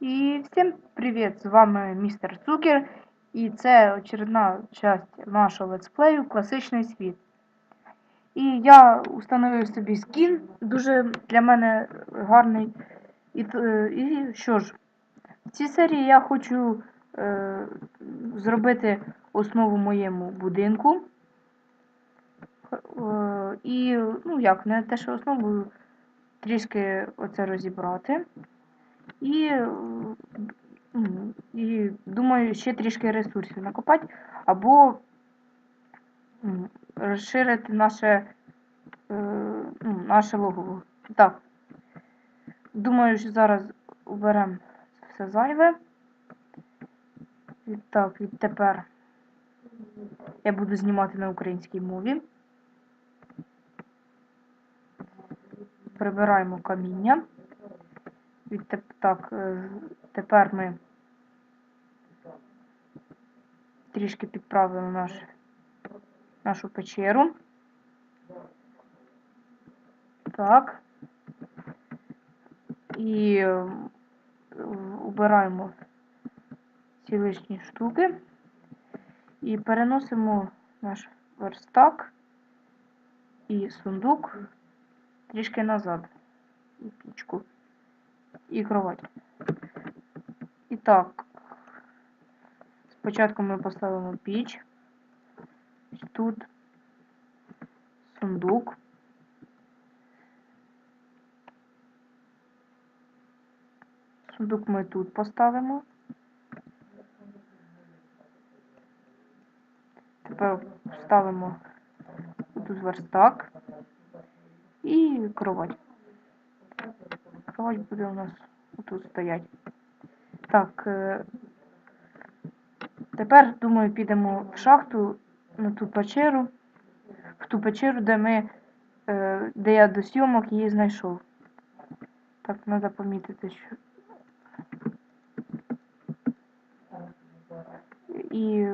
І всім привіт! З вами містер Цукер. І це очередна часть нашого летсплею Класичний світ. І я установив собі скін, дуже для мене гарний. І, і що ж, в цій серії я хочу е, зробити основу моєму будинку. Е, і, ну як, не те, що основу, трішки оце розібрати. І, е, і думаю, ще трішки ресурсів накопати, або розширити наше, е, ну, наше логово. Так. Думаю, що зараз уберемо все зайве. І так, відтепер я буду знімати на українській мові. Прибираємо каміння. Так, е, тепер ми трішки підправимо наш, нашу печеру. Так. І е, убираємо ці лишні штуки. І переносимо наш верстак і сундук трішки назад. І пічку і кровать. І так, спочатку ми поставимо піч. Тут сундук. Сундук ми тут поставимо. Тепер ставимо тут верстак і кровать. Кровать буде у нас тут стоять. Так, е, тепер, думаю, підемо в шахту на ту печеру, в ту печеру, де ми, е, де я до сьомок її знайшов. Так, треба помітити, що. І.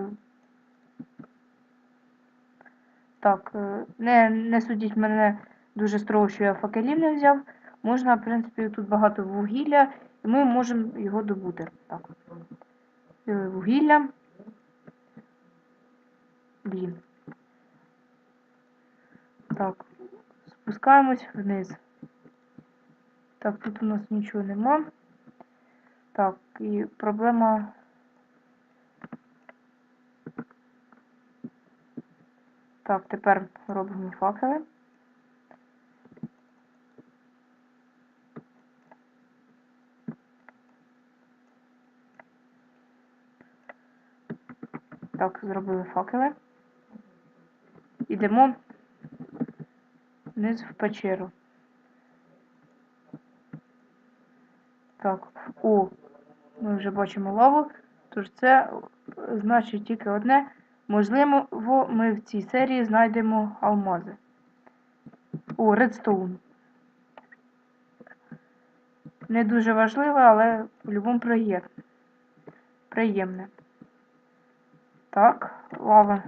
Так, е, не, не судіть мене дуже строго, що я факелів не взяв. Можна, в принципі, тут багато вугілля, і ми можемо його добути. Так. Е, Вугілля. Блін. Так, спускаємось вниз. Так, тут у нас нічого нема. Так, і проблема. Так, тепер робимо факели. Так, зробили факели. Ідемо вниз в печеру. Так, о, ми вже бачимо лаву. Тож це значить тільки одне. Можливо, ми в цій серії знайдемо алмази. О, редстоун. Не дуже важливе, але в будь-якому приємне. Приємне. Так, лава.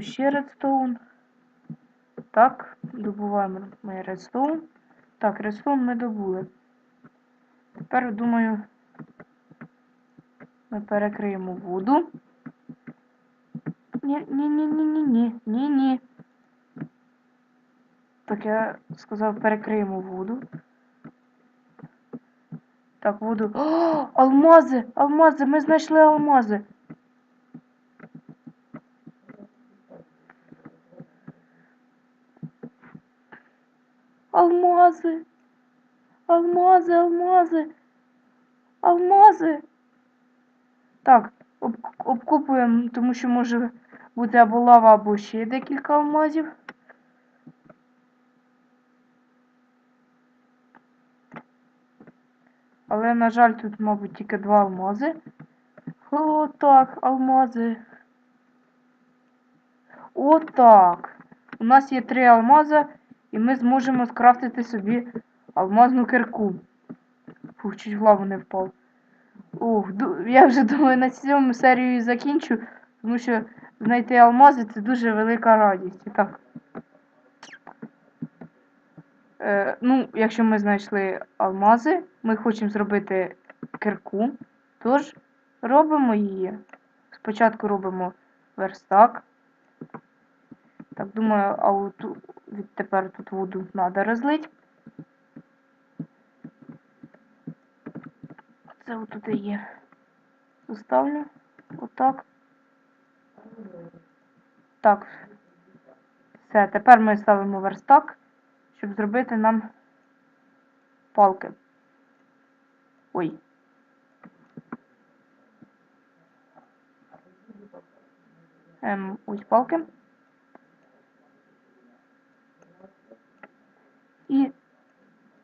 Ще редстоун. Так, добуваємо ми редстоун. Так, редстоун ми добули. Тепер, думаю, ми перекриємо воду. Ні-ні-ні-ні-ні-ні. Ні-ні. Так, я сказав, перекриємо воду. Так, воду. О, алмази! Алмази! Ми знайшли алмази! Алмази! Алмази, алмази! Алмази! Так, об, обкупуємо, тому що може бути або лава, або ще декілька алмазів. Але, на жаль, тут, мабуть, тільки два алмази. О, так, алмази. Отак. У нас є три алмази, і ми зможемо скрафтити собі алмазну кирку. Фух, чуть в лаву не впав. Ух, я вже думаю, на цьому серію і закінчу, тому що знайти алмази це дуже велика радість. І так. Е, ну, якщо ми знайшли алмази, ми хочемо зробити кирку. Тож робимо її. Спочатку робимо верстак. Так, думаю, а от відтепер тут воду треба розлити. Це отут є. Поставлю. Отак. Так. Все, тепер ми ставимо верстак, щоб зробити нам палки. Ой. Ем, ось палки. І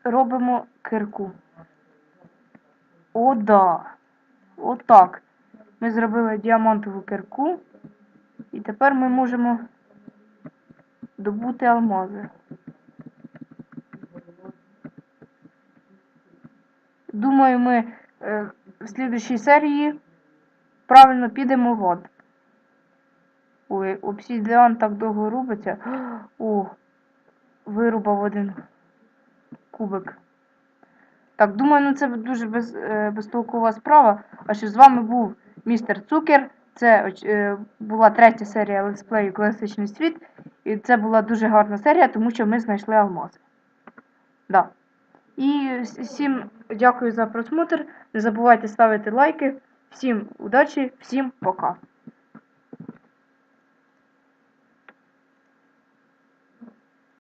робимо кирку. О, да. Отак. Ми зробили діамантову кирку. І тепер ми можемо добути алмази. Думаю, ми е, в слідущій серії правильно підемо в ад. Ой, обсідіан так довго робиться. О, вирубав один кубик. Так, думаю, ну це дуже без, е, безтолкова справа. А що з вами був містер Цукер. Це е, була третя серія летсплею Класичний світ. І це була дуже гарна серія, тому що ми знайшли алмази. Да. І всім дякую за просмотр. Не забувайте ставити лайки. Всім удачі, всім пока.